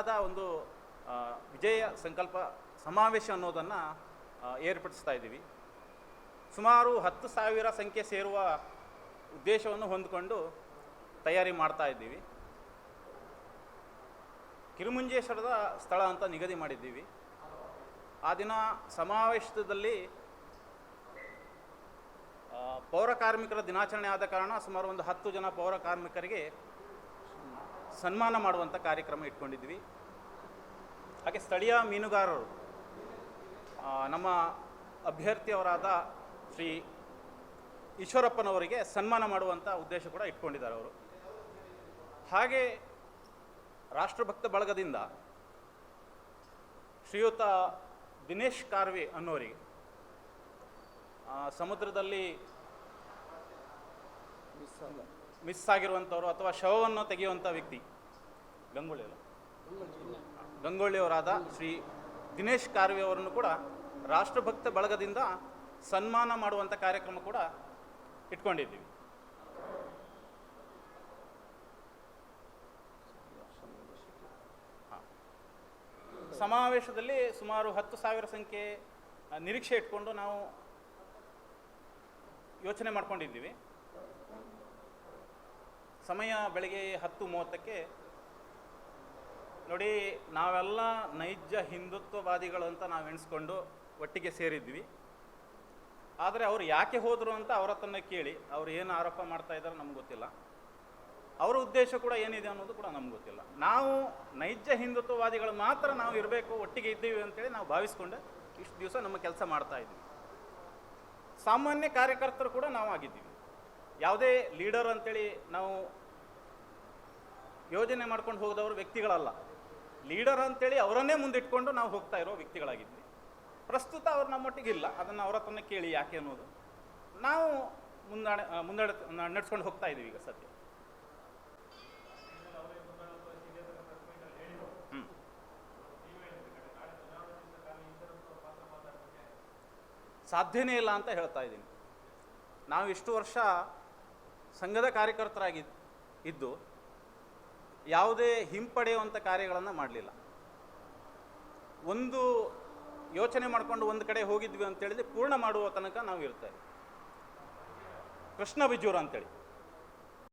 ಬೃಹತ್ತಾದ ಒಂದು ವಿಜಯ ಸಂಕಲ್ಪ ಸಮಾವೇಶ ಅನ್ನೋದನ್ನು ಏರ್ಪಡಿಸ್ತಾ ಇದ್ದೀವಿ. ಸುಮಾರು ಹತ್ತು ಸಾವಿರ ಸಂಖ್ಯೆ ಸೇರುವ ಉದ್ದೇಶವನ್ನು ಹೊಂದಿಕೊಂಡು ತಯಾರಿ ಮಾಡ್ತಾ ಇದ್ದೀವಿ. ಕಿರುಮುಂಜೇಶ್ವರದ ಸ್ಥಳ ಅಂತ ನಿಗದಿ ಮಾಡಿದ್ದೀವಿ. ಆ ದಿನ ಸಮಾವೇಶದಲ್ಲಿ ಪೌರ ಕಾರ್ಮಿಕರ ದಿನಾಚರಣೆ ಆದ ಕಾರಣ ಸುಮಾರು ಒಂದು ಹತ್ತು ಜನ ಪೌರ ಕಾರ್ಮಿಕರಿಗೆ ಸನ್ಮಾನ ಮಾಡುವಂಥ ಕಾರ್ಯಕ್ರಮ ಇಟ್ಕೊಂಡಿದ್ವಿ. ಹಾಗೆ ಸ್ಥಳೀಯ ಮೀನುಗಾರರು ನಮ್ಮ ಅಭ್ಯರ್ಥಿಯವರಾದ ಶ್ರೀ ಈಶ್ವರಪ್ಪನವರಿಗೆ ಸನ್ಮಾನ ಮಾಡುವಂಥ ಉದ್ದೇಶ ಕೂಡ ಇಟ್ಕೊಂಡಿದ್ದಾರೆ ಅವರು. ಹಾಗೆ ರಾಷ್ಟ್ರಭಕ್ತ ಬಳಗದಿಂದ ಶ್ರೀಯುತ ದಿನೇಶ್ ಕಾರ್ವಿ ಅನ್ನೋರಿಗೆ ಸಮುದ್ರದಲ್ಲಿ ಮಿಸ್ ಆಗಿರುವಂಥವರು ಅಥವಾ ಶವವನ್ನು ತೆಗೆಯುವಂಥ ವ್ಯಕ್ತಿ. ಗಂಗೊಳ್ಳಿ ಅಲ್ಲ? ಗಂಗೊಳ್ಳಿಯವರಾದ ಶ್ರೀ ದಿನೇಶ್ ಕಾರ್ವಿ ಅವರನ್ನು ಕೂಡ ರಾಷ್ಟ್ರಭಕ್ತ ಬಳಗದಿಂದ ಸನ್ಮಾನ ಮಾಡುವಂಥ ಕಾರ್ಯಕ್ರಮ ಕೂಡ ಇಟ್ಕೊಂಡಿದ್ದೀವಿ. ಸಮಾವೇಶದಲ್ಲಿ ಸುಮಾರು ಹತ್ತು ಸಾವಿರ ಸಂಖ್ಯೆ ನಿರೀಕ್ಷೆ ಇಟ್ಕೊಂಡು ನಾವು ಯೋಚನೆ ಮಾಡ್ಕೊಂಡಿದ್ದೀವಿ. ಸಮಯ ಬೆಳಗ್ಗೆ ಹತ್ತು ಮೂವತ್ತಕ್ಕೆ ನೋಡಿ, ನಾವೆಲ್ಲ ನೈಜ ಹಿಂದುತ್ವವಾದಿಗಳು ಅಂತ ನಾವು ಎಣಿಸ್ಕೊಂಡು ಒಟ್ಟಿಗೆ ಸೇರಿದ್ವಿ. ಆದರೆ ಅವರು ಯಾಕೆ ಹೋದರು ಅಂತ ಅವ್ರ ಕೇಳಿ, ಅವ್ರು ಏನು ಆರೋಪ ಮಾಡ್ತಾ ಇದ್ದಾರೆ ನಮ್ಗೆ ಗೊತ್ತಿಲ್ಲ. ಅವರ ಉದ್ದೇಶ ಕೂಡ ಏನಿದೆ ಅನ್ನೋದು ಕೂಡ ನಮ್ಗೆ ಗೊತ್ತಿಲ್ಲ. ನಾವು ನೈಜ ಹಿಂದುತ್ವವಾದಿಗಳು ಮಾತ್ರ ನಾವು ಇರಬೇಕು, ಒಟ್ಟಿಗೆ ಇದ್ದೀವಿ ಅಂತೇಳಿ ನಾವು ಭಾವಿಸ್ಕೊಂಡು ಇಷ್ಟು ದಿವಸ ನಮ್ಮ ಕೆಲಸ ಮಾಡ್ತಾ ಇದ್ವಿ. ಸಾಮಾನ್ಯ ಕಾರ್ಯಕರ್ತರು ಕೂಡ ನಾವು ಆಗಿದ್ದೀವಿ. ಯಾವುದೇ ಲೀಡರ್ ಅಂತೇಳಿ ನಾವು ಯೋಜನೆ ಮಾಡ್ಕೊಂಡು ಹೋದವರು ವ್ಯಕ್ತಿಗಳಲ್ಲ. ಲೀಡರ್ ಅಂತೇಳಿ ಅವರನ್ನೇ ಮುಂದಿಟ್ಕೊಂಡು ನಾವು ಹೋಗ್ತಾ ಇರೋ ವ್ಯಕ್ತಿಗಳಾಗಿದ್ವಿ. ಪ್ರಸ್ತುತ ಅವ್ರು ನಮ್ಮೊಟ್ಟಿಗೆ ಇಲ್ಲ ಅದನ್ನು ಅವ್ರ ಹತ್ರನೇ ಕೇಳಿ ಯಾಕೆ ಅನ್ನೋದು. ನಾವು ಮುಂದಾಡೆ ಮುಂದಾಡ, ನಡ್ಸ್ಕೊಂಡು ಹೋಗ್ತಾ ಇದ್ದೀವಿ ಈಗ ಸದ್ಯ. ಸಾಧ್ಯನೇ ಇಲ್ಲ ಅಂತ ಹೇಳ್ತಾ ಇದ್ದೀನಿ. ನಾವು ಇಷ್ಟು ವರ್ಷ ಸಂಘದ ಕಾರ್ಯಕರ್ತರಾಗಿ ಇದ್ದು ಯಾವುದೇ ಹಿಂಪಡೆಯುವಂಥ ಕಾರ್ಯಗಳನ್ನು ಮಾಡಲಿಲ್ಲ. ಒಂದು ಯೋಚನೆ ಮಾಡಿಕೊಂಡು ಒಂದು ಕಡೆ ಹೋಗಿದ್ವಿ ಅಂತೇಳಿದ್ರೆ ಪೂರ್ಣ ಮಾಡುವ ತನಕ ನಾವು ಇರ್ತೇವೆ ಕೃಷ್ಣ ಬಿಜೂರು ಅಂತೇಳಿ.